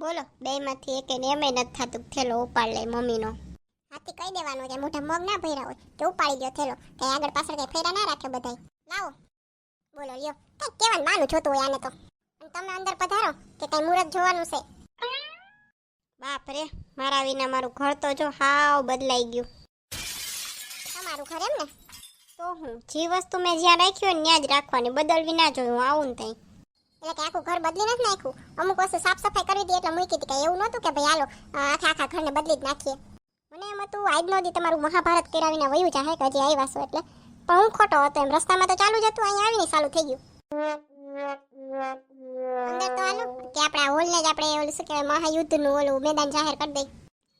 બોલો, બેમાંથી એક ને એમે નથી થતું. થેલો ઉપાડ લે મમ્મીનો. હાથી કહી દેવાનું કે મોઢા મગ ના ભર્યા હોય તો ઉપાડી ગયો થેલો. કઈ આગળ પાછળ કઈ ફેરા ના રાખે બધાય. લાવો. બોલો, લ્યો. કઈ કેવાનું માનું જોતું હોય આને તો. અને તમે અંદર પધારો કે કઈ મુરત જોવાનું છે? બાપ રે, મારા વિના મારું ઘર તો જો હાવ બદલાઈ ગયું. તમારું ઘર એમ ને? તો હું, જે વસ્તુ મેં જ્યાં રાખ્યું ત્યાં જ રાખવાની. બદલવી ના જોયું આવું ને ત્યાં એટલે કે આખું ઘર બદલી નથી નાખ્યું? અમુક વસ્તુ સાફ સફાઈ કરી હતી એટલે મૂકી હતી કઈ એવું નહોતું કે ભાઈ હાલો આખા આખા ઘરને બદલી જ નાખીએ. મને એમ હતું આજનો દી તમારું મહાભારત કરાવીને વયું જાહે કે હજી આવ્યા છો એટલે. પણ હું ખોટો હતો એમ. રસ્તામાં તો ચાલુ જ હતું અહીંયા આવીને ચાલુ થઈ ગયું. અંદર તો હાલો, કે આપણે આ હોલને જ આપણે ઓલું શું કહેવાય, મહાયુદ્ધનું ઓલું મેદાન જાહેર કરી દઈ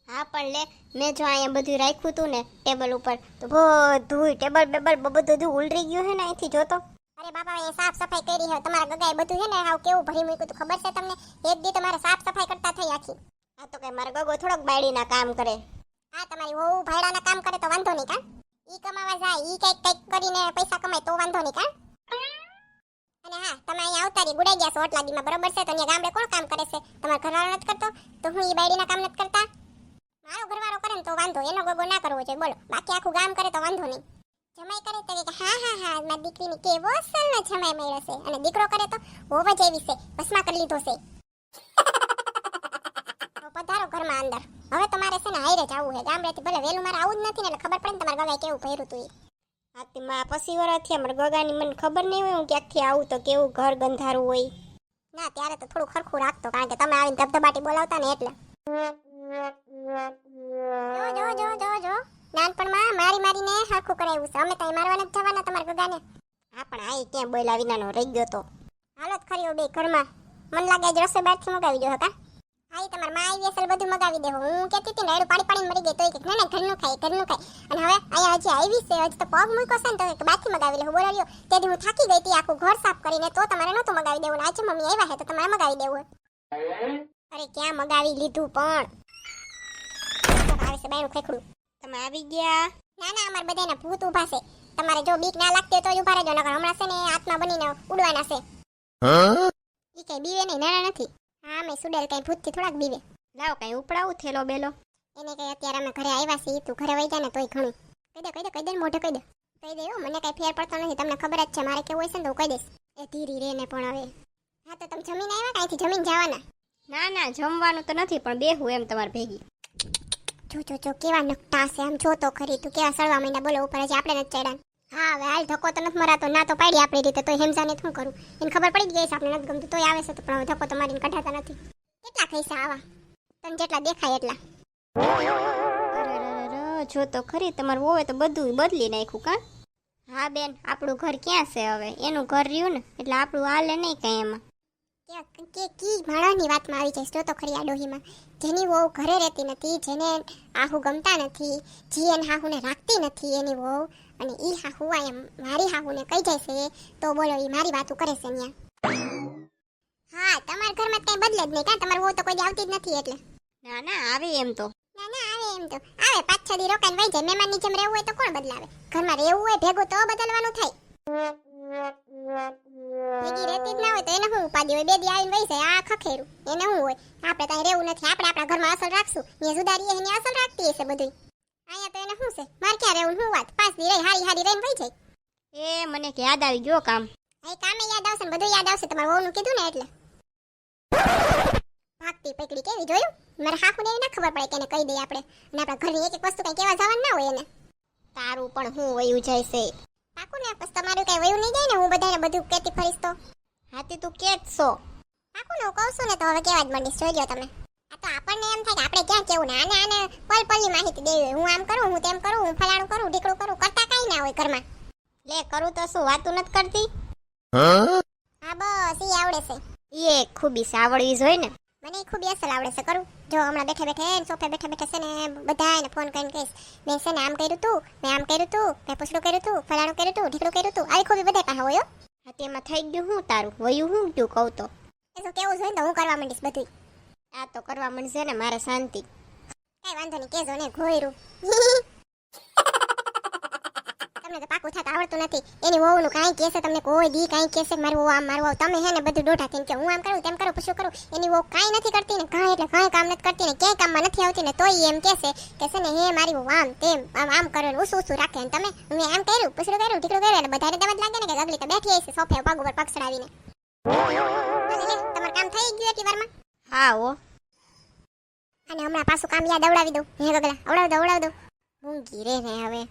હા, પણ લે, મેં જો અહીંયા બધું રાખ્યું હતું ને ટેબલ ઉપર, તો બધું ટેબલ બેબલ બધું ઉલરી ગયું હે ને અહીંથી જોતો અરે બાપા એ સાફ સફાઈ કરી છે તમારા ગગાએ બધું છે ને હાવ કેવું ભરી મૂક્યું તું ખબર છે તમને? એક દી તમારે સાફ સફાઈ કરતા થઈ આખી. આ તો કે મારા ગગો થોડોક બાયડીના કામ કરે. આ તમારી વહુ ભાડાના કામ કરે તો વાંધો નહીં કા? ઈ કમાવા જાય ઈ કંઈક કંઈક કરીને પૈસા કમાય તો વાંધો નહીં કા? અને હા તમે અહીંયા આવતા રહી ગુડાઈ ગયા છો ઓટલાગીમાં બરોબર છે? તો અહીંયા ગામડે કોણ કામ કરે છે? તમારો ઘરવાળો નથી કરતો? તો હું ઈ બાયડીના કામ નથી કરતા? મારો ઘરવાળો કરે ને તો વાંધો એનો ગગો ના કરવો જોઈએ. બોલો બાકી આખું ગામ કરે તો વાંધો નહીં. જમાઈ કરે તો કે હા હા હા મારી દીકરીને કેવો સરનો જમાઈ મળ્યો છે? અને દીકરો કરે તો હોવ જ એવી છે ભસ્મા કરી લીધો છે. તો પધારો ઘરમાં અંદર. હવે તમારે છે ને હાઈરે જવું છે. ગામડેથી ભલે વહેલું મારે આવું જ નથી ને એટલે ખબર પડે ને તમારા ગવાએ કેવું પહેર્યું તું. આથી માં પછી અમારા ગગાની મને ખબર નહીં હોય હું ક્યાંકથી આવું તો કેવું ઘર ગંધારું હોય. ના ત્યારે તો થોડું ખરખું રાખતો કારણ કે તમે આવીને ધબધબાટી બોલાવતા ને એટલે. જો જો જો જો જો. નાનપણમાં મારી મારીને હરખું કરાવ્યું છે. અમે તો અહીં મારવા નથી જવાના તમારા ગગાને. હા, પણ આ ક્યાં બોયલા વિનાનો? રહી ગયો તો. હાલો જ ખરી બે ઘરમાં. મન લાગે આજ રસોઈ બહારથી મગાવી દો હતા. હા, એ તમારે માં આવી અસલ બધું મગાવી દેવો હું કહેતી હતી ને એડું પાડી પાડીને મરી ગઈ તોય કે ના ના, ઘરનું ખાય ઘરનું ખાય. અને હવે અહીંયા હજી આવી છે, હજી તો પગ મૂકો છે ને, તો બાકી મગાવી લેવું બોલો રહ્યો તેથી હું થાકી ગઈ હતી, આખું ઘર સાફ કરીને તો તમારે નહોતું મગાવી દેવું આજે મમ્મી આવ્યા હે તો તમારે મગાવી દેવું અરે, ક્યાં મગાવી લીધું પણ? આવે છે બાયનું ખેખડું તમે આવી ગયા? ના ના અમારે બધાના ભૂત ઊભા છે. તમારે જો બીક ના લાગતી હોય તો ઊભા રહેજો નકર હમણાં છે ને આત્મા બનીને ઉડવાના છે. ઈ કઈ બીવે નહીં નાના નથી. હા મેં સુડેલ કઈ ભૂતથી થોડાક બીવે. લાવો કઈ ઉપડાવું થેલો બેલો. એને કઈ અત્યારે અમે ઘરે આવ્યા છીએ તું ઘરે વઈ જા ને તોય ઘણું. કહી દે કહી દે કહી દે મોઢે કહી દે. કહી દે હો, મને કઈ ફેર પડતો નથી તમને ખબર જ છે મારે કેવું હોય છે ને તો કહી દઈશ. એ ધીરી રે ને પણ હવે. હા તો તમે જમીન આવ્યા કાંઈથી જમીન જવાના? ના ના જમવાનું તો નથી પણ બેહું એમ તમારે ભેગી. જો જો જો કેવા નકટા છે? આમ જો તો ખરી. તું કેવા સળવા મહિના બોલો, ઉપર હજી આપણે નથી ચડ્યા. હા, હવે હાલ ધક્કો તો નથી મરાતો. ના તો પાડી આપણી રીતે. તો હેમઝાને શું કરું? એને ખબર પડી ગઈ છે આપણે નથી ગમતું. તોય આવે છે તો, પણ હવે ધક્કો તો મારીને કઢાતા નથી. કેટલા ખૈસા આવા? તને જેટલા દેખાય એટલા. જો તો ખરી. તમારું હોવે તો બધું બદલી નાખ્યું કા? હા બેન, આપણું ઘર ક્યાં છે હવે? એનું ઘર રહ્યું ને? એટલે આપણું હાલે નહીં કાંઈ એમાં. કે કે માણસની વાતમાં આવી જઈશ જો તો ખરી આ ડોહીમાં. જેની વહુ ઘરે રહેતી નથી જેને આહુ ગમતા નથી જે એને હાહુને રાખતી નથી એની વહુ. અને ઈ હાહુ અહીંયા મારી હાહુને કહી જશે તો બોલો ઈ મારી વાતો કરે છે અહીંયા હા તમારા ઘરમાં કઈ બદલે જ નહીં કાં? તમારી વહુ તો કોઈ આવતી જ નથી એટલે. ના ના આવે એમ તો. ના ના આવે એમ તો. આવે પાંચ છ દી રોકાઈને વહી જાય. મહેમાનની જેમ રહેવું હોય તો કોણ બદલાવે? ઘરમાં રહેવું હોય ભેગું તો બદલવાનું થાય. ભેગી રહેતી જ ના હોય તો એને શું ઉપાધિ હોય? બે દી આવીને વહી જાય આ ખખેરું. એને શું હોય? આપણે ત્યાં રહેવું નથી. આપણે આપણા ઘરમાં અસર રાખશું. ને જુદા એની અસલ રાખતી હશે બધું અહીંયા તો એને શું છે? મારે ક્યાં રહેવું શું વાત? પાંચ દી રહી હારી હારી રહીને વહી જાય. એ મને યાદ આવી ગયો કામ. અહીં કામે યાદ આવશે ને બધું યાદ આવશે. તમારે વહુનું કીધું ને એટલે. ભાગતી પકડી કેવી જોયું? મારા હાકુને એવી ના ખબર પડે કે એને કહી દઈએ આપણે. અને આપણા ઘરની એક એક વસ્તુ કઈ કેવા જવાનું ના હોય એને. તારું પણ હું વયું જાય છે પાકું ને પછી તમારું કઈ વયું નહીં જાય ને હું બધાને બધું કહેતી ફરીશ તો. હાથી તું કે જ છો. પાકું ને હું કહું છું ને તો હવે કેવા જ મંડીશ જોઈ લો તમે. આ તો આપણને એમ થાય કે આપણે ક્યાં કેવું ને આને આને પલ પલની માહિતી દેવી હોય. હું આમ કરું હું તેમ કરું હું ફલાણું કરું ઢીકડું કરું કરતા કાંઈ ના હોય ઘરમાં. લે કરું તો શું વાતું નથી કરતી? હા? બસ ઈ આવડે છે. એ ખૂબી સાવડવી આવડવી જોઈએ ને મને ખૂબ અસલ આવડે છે કરું. જો હમણાં બેઠા બેઠા સોફે બેઠા બેઠા છે ને બધા એને ફોન કરીને કહીશ. મેં છે ને આમ કર્યું તું મેં આમ કર્યું તું મેં પૂછડું કર્યું તું ફલાણું કર્યું તું ઢીકડું કર્યું તું. આવી ખૂબી બધા પાસે હોય હો. તેમાં થઈ ગયું હું તારું વયું હું ગયું કહું તો. એ તો કેવું જોઈએ તો હું કરવા માંડીશ બધું આ તો કરવા માંડશે ને મારે શાંતિ. કઈ વાંધો નહીં કેજો ને ઘોયરું. તમને તો પાકું થતા આવડતું નથી. એની વહુનું કાંઈ કહેશે તમને કોઈ દી કાંઈ કહેશે મારું આમ મારું આવું તમે હે ને બધું દોઢા થઈને કે હું આમ કરું તેમ કરું પછી કરું? એની વહુ કાંઈ નથી કરતી ને કાંઈ એટલે કાંઈ કામ નથી કરતી ને ક્યાંય કામમાં નથી આવતી ને તોય એમ કહેશે કે છે ને હે મારી વહુ આમ તેમ આમ આમ કરે ને ઉસું ઉસું રાખે. ને તમે મેં આમ કર્યું પૂછડું કર્યું ઢીકડું કર્યું એટલે બધાને તેમ લાગે ને કે અગલી તો બેઠી હશે સોફે પગ ઉપર પગ ચડાવીને. તમારું કામ થઈ ગયું એટલી વારમાં? હા ઓ અને હમણાં પાછું કામ યાદ અવડાવી દઉં. હે ગગલા અવડાવ દઉં અવડાવ દઉં મૂંગી રે ને હવે.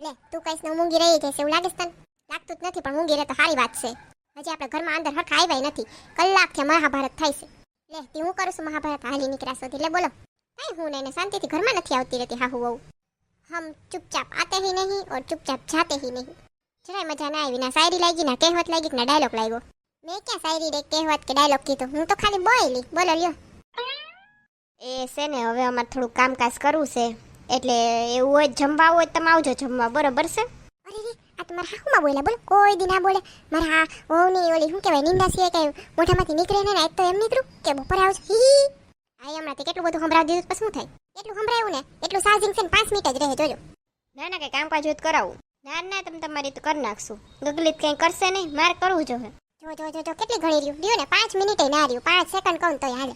લે તું કઈશ ને મૂંગી રહી જશે એવું લાગે તને? લાગતું જ નથી પણ મૂંગી રે તો સારી વાત છે. હજી આપણે ઘરમાં અંદર હરખા આવ્યા નથી. કલાકથી મહાભારત થાય છે. લે, તે હું કરું છું મહાભારત? હાલી નીકળ્યા સુધી લે, બોલો. કઈ હું એને શાંતિથી ઘરમાં નથી આવતી રહેતી, હાહુ વહુ. હમ, ચૂપચાપ આતે હી નહીં ઓર ચૂપચાપ જાતે હી નહીં. જરાય મજા ના આવી, ના શાયરી લાગી, ના કહેવત લાગી ના ડાયલોગ લાગ્યો. મેં ક્યાં શાયરી રે કહેવત કે ડાયલોગ કીધું? હું તો ખાલી બોયલી. બોલો, લ્યો. એ છે ને, હવે અમારે થોડું કામકાજ કરવું છે. એટલે એવું હોય, જમવા હોય તમે આવજો જમવા. બરોબર છે? અરે રે આ તમારા હાહુમાં બોલ્યા બોલો કોઈ દી ના બોલે. મારા હા વહુની ઓલી શું કહેવાય નિંદા સિવાય કે મોઢામાંથી નીકળે ને ને તો એમ નીકળું કે બપોરે આવજો. હી આ હમણાંથી કેટલું બધું સંભળાવી દીધું પછી શું થાય? એટલું સંભળાયું ને એટલું ચાર્જિંગ છે ને પાંચ મિનિટ જ રહે જોજો. ના ના કંઈ કામકાજ તો કરાવું. ના ના તમે તમારી તો કરી નાખશું. ગગલીત કંઈ કરશે નહીં મારે કરવું જોઈએ જો જો જો જો કેટલી ઘણી રહ્યું. રહ્યું ને પાંચ મિનિટ ના રહ્યું. પાંચ સેકન્ડ કહું તોય હાલે.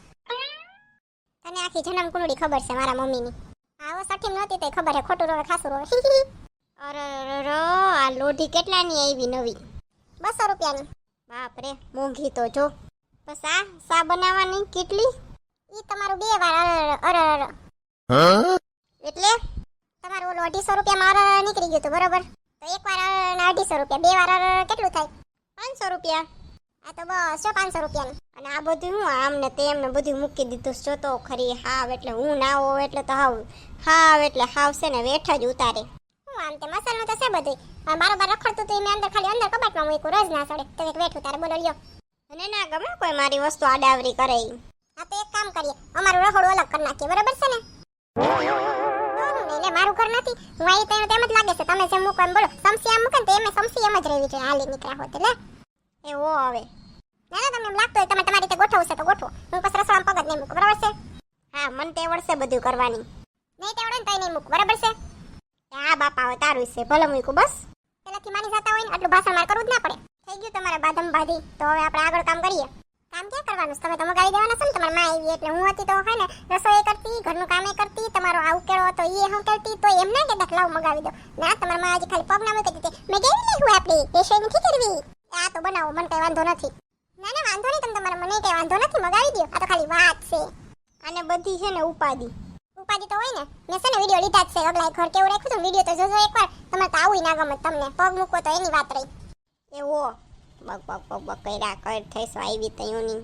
તને આખી જન્મ કુંડળી ખબર છે મારા મમ્મીની? આવો સઠીમ નહોતી તો ખબર છે ખોટું રોવે ખાસું રોવે. અરે આ લોઢી કેટલાની આવી નવી? બસો રૂપિયાની. બાપ રે મોંઘી તો જો. બસ આ સા બનાવવાની? કેટલી? ઈ તમારું બે વાર અર અર અર એટલે? તમારું ઓલું અઢીસો રૂપિયામાં મારા નીકળી ગયું હતું, બરોબર? તો એક વાર અઢીસો રૂપિયા, બે વાર કેટલું થાય? પાંચસો રૂપિયા. આ તો બસ જો પાંચસો રૂપિયાનું. અને આ બધું હું આમને તેમને બધું મૂકી દીધું. જો તો ખરી હાવ, એટલે હું ના હોઉં, એટલે તો હાવ હાવ, એટલે હાવ છે ને, વેઠ જ ઉતારે. હું આમ તે મસાલો તો છે બધું મારો બાર રખડતું હતું મેં અંદર ખાલી અંદર કબાટમાં મૂક્યું રોજ ના સડે. તો એક વેઠું તારે. બોલો લ્યો. અને ના ગમે કોઈ મારી વસ્તુ આડાવરી કરે હા તો એક કામ કરીએ. અમારું રખડું અલગ કરી નાખીએ. બરાબર છે ને? તો હું નહીં લે મારું ઘર નથી. હું આવી તો તેમ જ લાગે છે. તમે જેમ મૂકો એમ બોલો. સમસી આમ મૂકે ને તો એમ સમસી એમ જ રહેવી જોઈએ. હાલી નીકળ્યા હોત એટલે. એવો હવે. ના ના તમને એમ લાગતું હોય તમે તમારી રીતે ગોઠવશે તો ગોઠવો. હું પછી રસોડામાં પગ જ નહીં મૂકું. બરાબર છે? હા મને તે વળશે બધું કરવાની. નહીં તેવડે ને તોય નહીં મૂકું. બરાબર છે? હા બાપા હવે તારું છે, ભલે મૂકું બસ. પેલાથી માની જતા હોય ને, આટલું ભાષણ મારે કરવું જ ના પડે. થઈ ગયું તમારા બાદમ બાધી. તો હવે આપણે આગળ કામ કરીએ. કામ ક્યાં કરવાનું? તમે તો મગાવી દેવાના છો ને, તમારી માં આવી એટલે હું હતી તો હે ને, રસોઈ કરતી, ઘરનું કામે કરતી, તમારો આ ઉકેળો હતો એ હું કરતી, તો એમ ના કે લાવ, મગાવી દો. ના, તમારા માં આજે ખાલી પગ ના મૂકી દીધી. મેં કેવી નહીં હું આપણી? રસોઈ નથી કરવી? આ તો બનાવો, મને કઈ વાંધો નથી. ના ના, વાંધો નહીં, તમે તમારા મને કઈ વાંધો નથી, મગાવી દો આ તો ખાલી વાત છે. અને બધી છે ને ઉપાધિ. ઉપાધિ તો હોય ને. મેં છે ને વીડિયો લીધા જ છે. અગલા ઘર કેવું રાખ્યું હતું વીડિયો તો જોજો એકવાર તમારે તો આવું ના ગમે તમને. પગ મૂકો તો એની વાત રહી. એવો બક બક બક બક કર્યા કર થઈશ આવી તયોની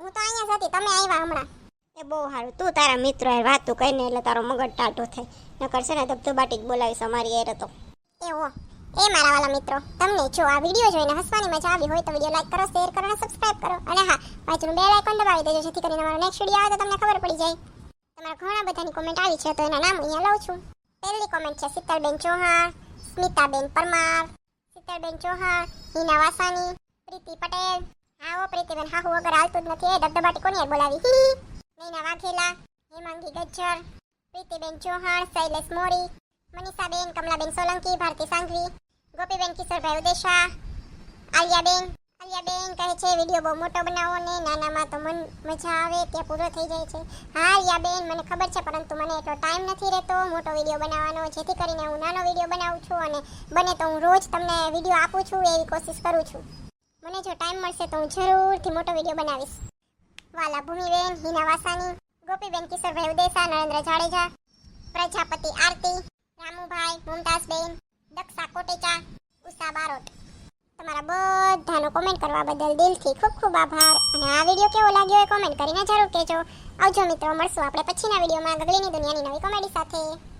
હું તો અહીંયા જતી તમે આવ્યા હમણાં. એ બહુ સારું. તું તારા મિત્રો હારે વાતું કરીને એટલે તારો મગજ ટાટો થાય. નકર છે ને ધબધબાટી જ બોલાવીશ અમારી એરે તો. એવો એ મારા વાલા મિત્રો. તમને જો આ વીડિયો જોઈને હસવાની મજા આવી હોય તો વીડિયો લાઈક કરો શેર કરો અને સબસ્ક્રાઇબ કરો. અને હા બાજુનું બેલ આઇકોન દબાવી દેજો જેથી કરીને મારો નેક્સ્ટ વીડિયો આવે તો તમને ખબર પડી જાય. તમારા ઘણા બધાની કોમેન્ટ આવી છે, તો એના નામ અહીંયા લઉં છું. પહેલી કોમેન્ટ છે શીતલબેન ચૌહાણ, સ્મિતાબેન પરમાર, શીતલબેન ચૌહાણ, હિના વાસાની પ્રીતિ પટેલ. ઓ પ્રીતિબેન હા હું વગર હાલતું જ નથી, એ ધબધબાટી કોની બોલાવી. નૈના વાઘેલા, હેમાંગી ગજ્જર, પ્રીતિબેન ચૌહાણ, શૈલેષ મોરી, મનીષાબેન, કમલાબેન સોલંકી, ભારતી સાંઘવી, ગોપીબેન કિશોરભાઈ ઉદેશા, આલિયાબેન આલિયાબેન કહે છે, વીડિયો બહુ મોટો બનાવો ને, નાનામાં તો મન મજા આવે, ત્યાં પૂરો થઈ જાય છે. હા આલિયાબેન મને ખબર છે, પરંતુ મને એટલો ટાઈમ નથી રહેતો, મોટો વીડિયો બનાવવાનો, જેથી કરીને હું નાનો વીડિયો બનાવું છું અને બને તો હું રોજ તમને વીડિયો આપું છું, એવી કોશિશ કરું છું. મને જો ટાઈમ મળશે તો હું જરૂરથી મોટો વીડિયો બનાવીશ. વાલા ભૂમિબેન હિના વાસાની, ગોપીબેન કિશોરભાઈ ઉદેસા નરેન્દ્ર જાડેજા, પ્રજાપતિ આરતી, રામુભાઈ મુમતાઝબેન દક્ષા કોટેચા, ઉષા બારોટ. તમારા બધાનો કોમેન્ટ કરવા બદલ દિલથી ખૂબ ખૂબ આભાર. અને આ વીડિયો કેવો લાગ્યો એ કોમેન્ટ કરીને જરૂર કહેજો. આવજો મિત્રો, મળશું આપણે પછીના વિડીયોમાં ગગલીની દુનિયાની નવી કોમેડી સાથે.